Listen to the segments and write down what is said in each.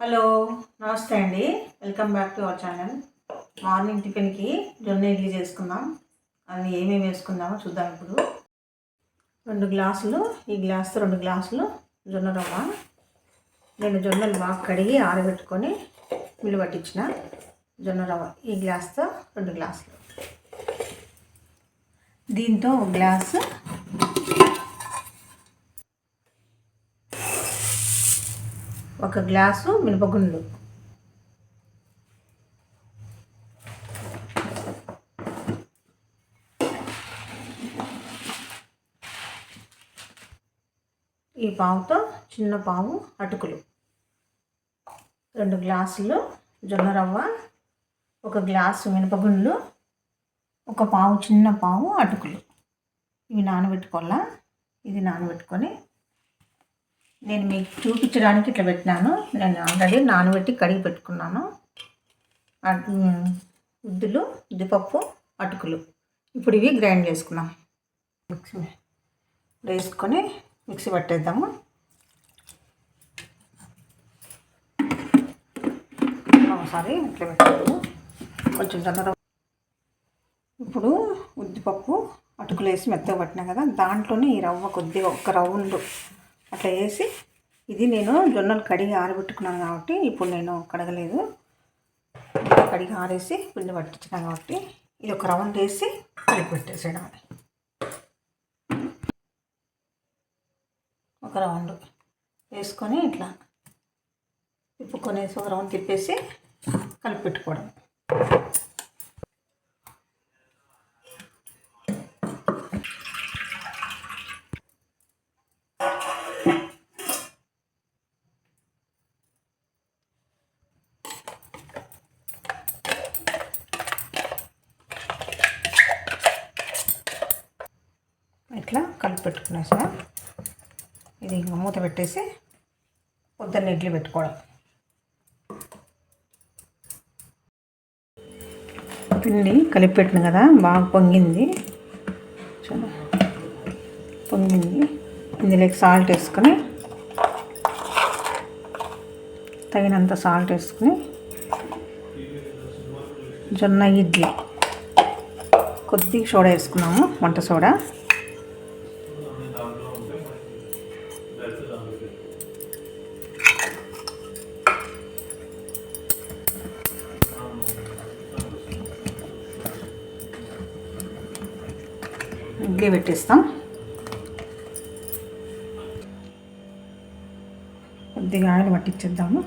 Hello నమస్తే అండి. Welcome back to our channel. Morning టిఫిన్కి జొన్న ఇడ్లీ చేసుకుందాం. అది ఏమేమి వేసుకుందామో చూద్దాం ఇప్పుడు. రెండు గ్లాసులు ఈ గ్లాస్తో రెండు గ్లాసులు జొన్న రవ్వ. నేను జొన్నలు బాగా కడిగి ఆరబెట్టుకొని మిల్లు పట్టించిన జొన్న రవ్వ. ఈ గ్లాస్తో రెండు గ్లాసులు. దీంతో ఒక గ్లాసు ఒక గ్లాసు మినపగుండ్లు. ఈ పావుతో చిన్న పావు అటుకులు. రెండు గ్లాసులు జొన్న రవ్వ ఒక గ్లాసు మినపగుండ్లు ఒక పావు చిన్న పావు అటుకులు. ఇవి నానబెట్టుకోవాలా? ఇది నానబెట్టుకొని నేను మీకు చూపించడానికి ఇట్లా పెట్టినాను. నేను ఆల్రెడీ నానబెట్టి కడిగి పెట్టుకున్నాను. ఉద్దులు ఉద్దిపప్పు అటుకులు. ఇప్పుడు ఇవి గ్రైండ్ చేసుకున్నాం. మిక్సీ వేసుకొని మిక్సీ పట్టేద్దాము. ఒకసారి ఇట్లా పెట్టాము కొంచెం జొన్న ఇప్పుడు ఉద్దిపప్పు అటుకులు వేసి మెత్తగా పట్టినా కదా దాంట్లోనే ఈ రవ్వ కొద్దిగా ఒక రౌండ్ అట్లా వేసి ఇది నేను జొన్నలు కడిగి ఆరబెట్టుకున్నాను కాబట్టి ఇప్పుడు నేను కడగలేదు. కడిగి ఆరేసి పిండి పట్టించినా కాబట్టి ఇది ఒక రౌండ్ వేసి కలిపి పెట్టేసేయడం ఒక రౌండ్ వేసుకొని ఇట్లా తిప్పుకొనేసి ఒక రౌండ్ తిప్పేసి కలిపి పెట్టుకోవడం. ఇట్లా సార్ ఇది ఇంకా మూత పెట్టేసి పొద్దున్న ఇడ్లీ పెట్టుకోవడం. పిండి కలిపి పెట్టిన కదా బాగా పొంగింది. చూడు. పొంగింది. ఇందులోకి సాల్ట్ వేసుకొని తగినంత సాల్ట్ వేసుకొని జొన్న ఇడ్లీ. కొద్దిగా సోడా వేసుకున్నాము వంట సోడా. ఇడ్లీ పెట్టేస్తాం. కొద్దిగా ఆయిల్ పట్టించేద్దాము.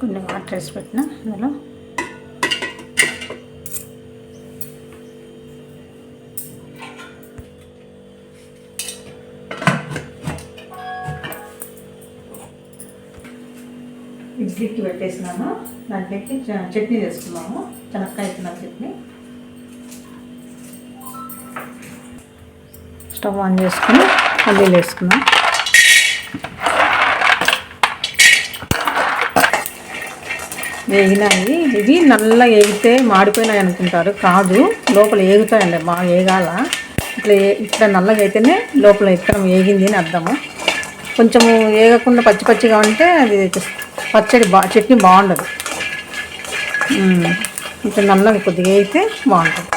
కొన్ని వాటర్ వేసి పెట్టిన అందులో. ఇడ్లీకి పెట్టేసినాను. దాంట్లోకి చట్నీ చేసుకున్నాము. చెనక్కాయ తిన్న చట్నీ. స్టవ్ ఆన్ చేసుకుని పల్లీలు వేసుకున్నాం. వేగినాయి. ఇవి నల్ల ఏగితే మాడిపోయినాయి అనుకుంటారు. కాదు లోపల ఏగుతాయండి. బాగా ఏగాల. ఇట్లా ఇట్లా నల్లగా అయితేనే లోపల ఇక్కడ ఏగింది అని అర్థము. కొంచెము ఏగకుండా పచ్చి పచ్చిగా ఉంటే అది పచ్చడి బా చట్నీ బాగుండదు. ఉమ్. ఇట్లా నల్లగా కొద్దిగా అయితే బాగుంటుంది.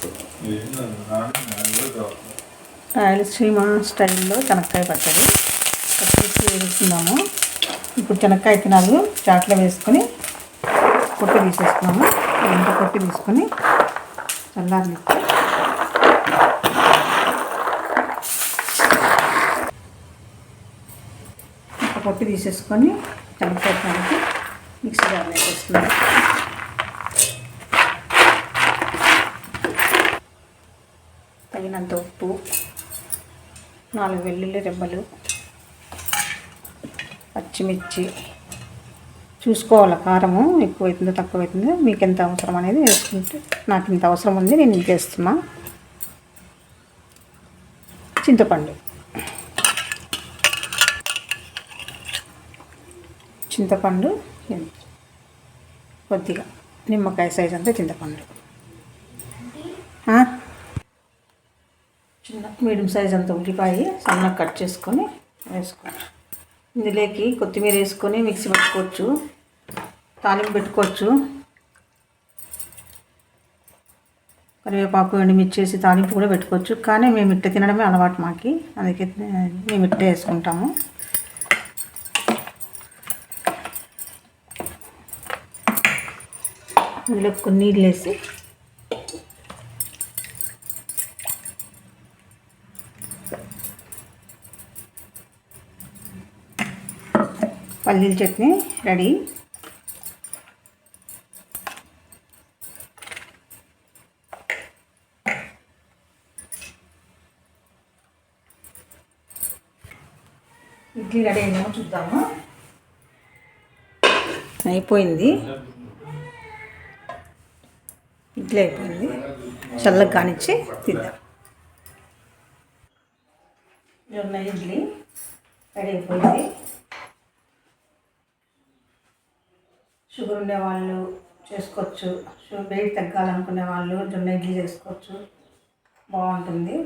రాయలసీమ స్టైల్లో చెనక్కాయ పచ్చడి. పచ్చి వేసుకుందాము ఇప్పుడు చెనక్కాయ తినాలు. చాట్లో వేసుకొని పొట్టు తీసేసుకున్నాము. ఇంత పొట్టు తీసుకొని చల్లారి ఒక పొట్టు తీసేసుకొని చల్లపెట్టడానికి మిక్సీ జార్ వేసేసుకున్నాము తగినంత ఉప్పు నాలుగు వెల్లుల్లి రెబ్బలు పచ్చిమిర్చి చూసుకోవాలి కారము ఎక్కువ అవుతుందో తక్కువ అవుతుందో మీకు ఎంత అవసరం అనేది వేసుకుంటే నాకు ఇంత అవసరం ఉంది నేను ఇంత వేస్తున్నా చింతపండు. చింతపండు కొద్దిగా నిమ్మకాయ సైజ్ అంతా చింతపండు. చిన్న మీడియం సైజ్ అంత ఉల్లిపాయ సన్నగా కట్ చేసుకొని వేసుకోండి ఇందులోకి కొత్తిమీర వేసుకొని మిక్సీ పెట్టుకోవచ్చు. తాలింపు పెట్టుకోవచ్చు. కరివేపాకు ఎండుమిర్చి వేసి తాలింపు కూడా పెట్టుకోవచ్చు. కానీ మేము ఇట్ట తినడమే అలవాటు మాకి. అందుకే మేము ఇట్టే వేసుకుంటాము. ఇందులో కొన్ని నీళ్ళు వేసి పల్లీల చట్నీ రెడీ. ఇడ్లీ రెడీ అయిందేమో చూద్దాము? అయిపోయింది. ఇడ్లీ అయిపోయింది. చల్లగా కానిచ్చి తిద్దాం ఇడ్లీ రెడీ అయిపోయింది. షుగర్ ఉండేవాళ్ళు చేసుకోవచ్చు. షుగర్ వెయిట్ తగ్గాలనుకునే వాళ్ళు జొన్న ఇడ్లీ చేసుకోవచ్చు. బాగుంటుంది.